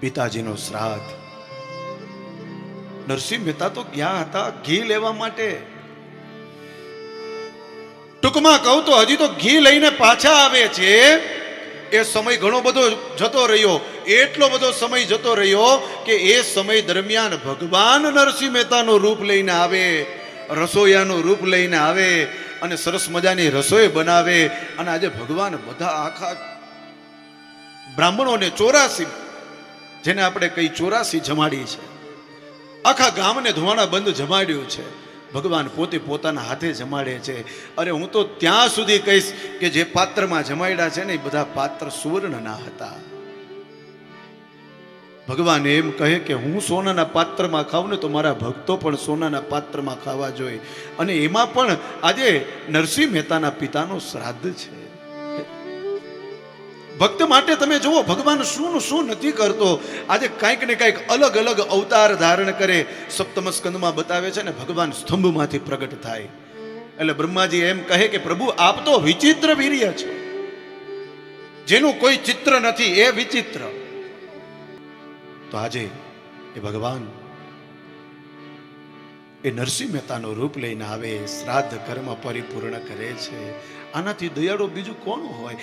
પિતાજીનો શ્રાદ્ધ. નરસિંહ મહેતા તો ક્યાં હતા? ઘી લેવા માટે. ટૂંકમાં કહું તો હજી તો ઘી લઈને પાછા આવે છે. એ સમય ઘણો બધો જતો રહ્યો. એટલો બધો સમય જતો રહ્યો કે એ સમય દરમિયાન ભગવાન નરસિંહ મહેતાનું રૂપ લઈને આવે, રસોઈયાનું રૂપ લઈને આવે અને સરસ મજાની રસોઈ બનાવે અને આજે ભગવાન બધા આખા બ્રાહ્મણોને ચોરાસી જેને આપણે કઈ ચોરાસી જમાડી છે આખા ગામને ધોવાણા બંધ જમાડ્યું છે. ભગવાન પોતે પોતાના હાથે જમાડે છે. અરે હું તો ત્યાં સુધી કહીશ કે જે પાત્રમાં જમાડ્યા છે ને એ બધા પાત્ર સુવર્ણના હતા. ભગવાન એમ કહે કે હું સોનાના પાત્રમાં ખાઉં ને તો મારા ભક્તો પણ સોનાના પાત્રમાં ખાવા જોઈએ. અને એમાં પણ આજે નરસિંહ મહેતાના પિતાનો શ્રાદ્ધ છે. ભક્ત માટે તમે જુઓ, ભગવાન શું શું નથી કરતો. આજે કાંઈક ને કાંઈક અલગ અલગ અવતાર ધારણ કરે, સપ્તમ સ્કંદમાં બતાવે છે ને ભગવાન સ્તંભમાંથી પ્રગટ થાય. એટલે બ્રહ્માજી એમ કહે કે, પ્રભુ, આપ તો વિચિત્ર વીર્ય છો. જેનું કોઈ ચિત્ર નથી, એ વિચિત્ર. તો આજે એ ભગવાન એ નરસિંહ મહેતાનું રૂપ લઈને આવે, શ્રાદ્ધ કર્મ પરિપૂર્ણ કરે છે. આનાથી દયાળુ બીજું કોણ હોય?